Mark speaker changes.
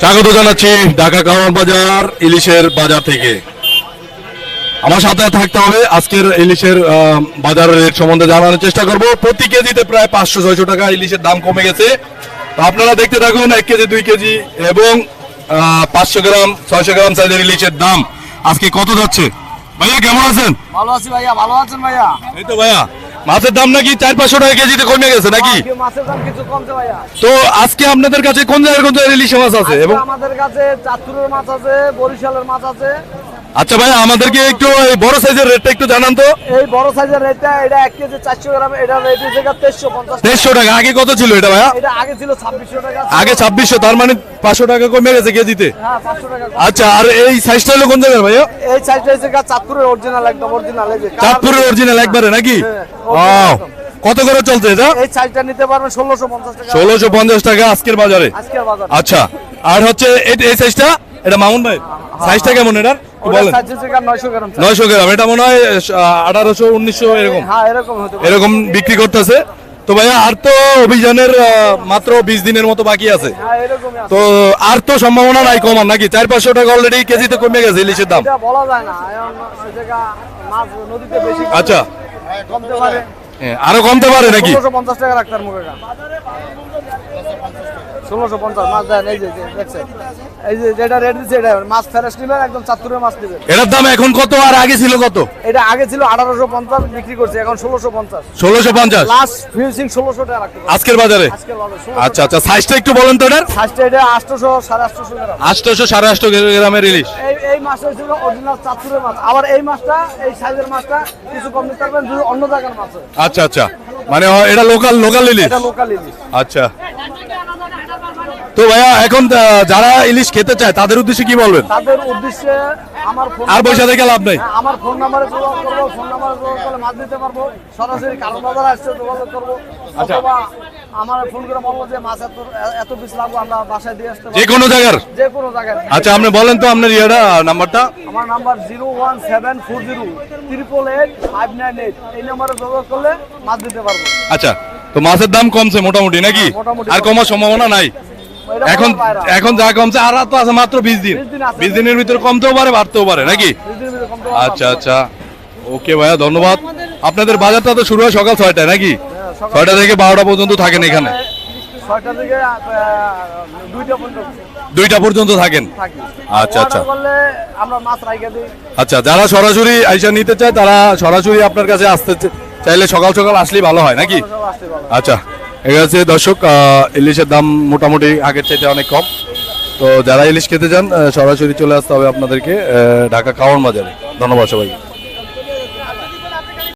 Speaker 1: স্বাগত জানাচ্ছি ঢাকা কাওয়ান বাজার ইলিশের বাজার থেকে। আমার সাথে থাকতে হবে আজকের ইলিশের বাজার রেট সম্বন্ধে জানানোর চেষ্টা করব। প্রতি কেজিতে প্রায় পাঁচশো ছয়শো টাকা ইলিশের দাম কমে গেছে। তো আপনারা দেখতে থাকুন এক কেজি দুই কেজি এবং পাঁচশো গ্রাম ছয়শো গ্রাম সাইজের ইলিশের দাম। আজকে কত যাচ্ছে? ভাইয়া কেমন আছেন?
Speaker 2: ভালো আছি ভাইয়া ভালো আছেন ভাইয়া?
Speaker 1: এই তো ভাইয়া। মাছের দাম নাকি চার পাঁচশো টাকা কেজিতে কমে গেছে নাকি?
Speaker 2: মাছের দাম কিছু কমছে ভাইয়া।
Speaker 1: তো আজকে আপনাদের কাছে কোন জায়গায় কোন জায়গায় ইলিশ মাছ আছে এবং
Speaker 2: আমাদের কাছে চাঁদপুরের মাছ আছে বরিশালের মাছ আছে।
Speaker 1: আচ্ছা ভাই আমাদেরকে একটু এই বড় সাইজের রেটটা একটু জানান তো।
Speaker 2: এই বড় সাইজের রেটটা এটা এক কেজি চারশো গ্রাম এটা রেট হচ্ছে তেইশশো পঞ্চাশ টাকা।
Speaker 1: দেড়শো টাকা আগে কত ছিল এটা ভাইয়া?
Speaker 2: এটা আগে ছিল ছাব্বিশশো টাকা।
Speaker 1: আগে ছাব্বিশশো তার মানে পাঁচশো টাকা কমে গেছে কেজিতে।
Speaker 2: হ্যাঁ পাঁচশো টাকা
Speaker 1: আচ্ছা আর এই সাইজটা হলো কোন জায়গায় ভাইয়া?
Speaker 2: এই সাইজটা হচ্ছে চাঁদপুরের অরিজিনাল একদম অরিজিনাল এই যে।
Speaker 1: চাঁদপুরের অরিজিনাল একবারে নাকি?
Speaker 2: হ্যাঁ,
Speaker 1: কত করে চলছে এটা?
Speaker 2: এই সাইজটা নিতে পারবেন ষোলোশো পঞ্চাশ টাকা।
Speaker 1: ষোলোশো পঞ্চাশ টাকা আজকের বাজারে।
Speaker 2: আজকের বাজার।
Speaker 1: আচ্ছা আর হচ্ছে এই- সাইজটা এটা মামুন ভাই? সাইজটা কেমন এটার? বলেন।
Speaker 2: সাইজ হচ্ছে গা নয়শো গ্রাম
Speaker 1: এটা মনে হয় আঠারোশো উনিশশো এরকম।
Speaker 2: হ্যাঁ এরকম
Speaker 1: এরকম বিক্রি করতেছে। তো ভাইয়া আর তো অভিযানের মাত্র বিশ দিনের মতো বাকি আছে।
Speaker 2: হ্যাঁ
Speaker 1: তো আর তো সম্ভাবনা নাই কমার নাকি? চার পাঁচশো টাকা অলরেডি কেজিতে কমে গেছে ইলিশের দাম। আচ্ছা।
Speaker 2: কমতে পারে।
Speaker 1: আরও কমতে পারে নাকি?
Speaker 2: পঞ্চাশ টাকা রাখতার মুখে ষোলোশো পঞ্চাশ মাছ দেন এই যে দেখছেন? এই যে যেটা রেট দিচ্ছে এটা মাছ ফেরেস নেবেন একদম চাত্তুরের মাছ নেবেন
Speaker 1: এটার দাম এখন কত আর আগে ছিল কত?
Speaker 2: এটা আগে ছিল আঠারোশো পঞ্চাশ বিক্রি করছে এখন ষোলোশো পঞ্চাশ।
Speaker 1: ষোলোশো পঞ্চাশ?
Speaker 2: লাস্ট ষোলোশো টাকা রাখতে
Speaker 1: আজকের বাজারে? আচ্ছা আচ্ছা সাইজটা একটু বলেন তো এটার।
Speaker 2: ফার্স্টে এটা আটশোশো সাড়ে আটশোশো গ্রাম।
Speaker 1: আটশোশো সাড়ে আটশো গ্রামের ইলিশ।
Speaker 2: এই এই মাছটা অরিজিনাল মাছ। আবার এই মাছটা এই সাইজের মাছটা কিছু কম নিতে পারবেন অন্য জায়গার মাছ।
Speaker 1: আচ্ছা আচ্ছা। মানে এটা লোকাল লোকাল ইলিশ?
Speaker 2: এটা লোকাল ইলিশ।
Speaker 1: আচ্ছা। তো ভাইয়া এখন যারা ইলিশ খেতে চায় তাদের উদ্দেশ্যে কি বলবেন?
Speaker 2: তাদের উদ্দেশ্যে আমার ফোন
Speaker 1: আর বসে থেকে লাভ নাই।
Speaker 2: হ্যাঁ, আমার ফোন নাম্বারে যোগাযোগ করব ফোন নাম্বারে যোগাযোগ করলে মাছ দিতে পারব। সরাসরি কালো বাজার আসছে যোগাযোগ করব।
Speaker 1: আচ্ছা।
Speaker 2: অথবা আমার ফোন করে বলব যে মাছ এত এত পিস লাগবে আমরা বাসায় দিয়ে আসতে
Speaker 1: যে
Speaker 2: পারব
Speaker 1: কোনো জায়গার?
Speaker 2: যে কোনো জায়গায়।
Speaker 1: আচ্ছা আপনি বলেন তো আপনার ইয়েটা নাম্বারটা।
Speaker 2: আমার number zero one seven four zero triple eight five nine eight এই নাম্বারে যোগাযোগ করলে মাছ দিতে পারব।
Speaker 1: আচ্ছা তো মাছের দাম কমছে মোটামুটি নাকি?
Speaker 2: হ্যাঁ, মোটামুটি
Speaker 1: আর কমার সম্ভাবনা নাই। এখন এখন যা কমছে আর তো আছে মাত্র বিশ দিন।
Speaker 2: 20 দিন আছে।
Speaker 1: বিশ দিনের ভিতরে কমতেও পারে বাড়তেও পারে নাকি?
Speaker 2: দুই দিনের ভিতরে কমতে
Speaker 1: আচ্ছা আচ্ছা। ওকে ভাইয়া ধন্যবাদ। আপনাদের বাজারটা তো শুরু হয় সকাল ছয়টায় নাকি?
Speaker 2: হ্যাঁ,
Speaker 1: ছয়টা থেকে বারোটা পর্যন্ত থাকেন এখানে।
Speaker 2: দুইটা পর্যন্ত।
Speaker 1: থাকেন? আচ্ছা, আচ্ছা। আচ্ছা যারা সরাসরি আইসা নিতে চায় তারা সরাসরি আপনার কাছে আসতে চাইলে সকাল সকাল আসলেই ভালো হয় নাকি? আচ্ছা। আছে দর্শক ইলিশের দাম মোটামুটি আগের চাইতে অনেক কম। তো যারা ইলিশ খেতে চান সরাসরি চলে আসতে হবে আপনাদেরকে ঢাকা কাওয়ার বাজারে ধন্যবাদ সবাই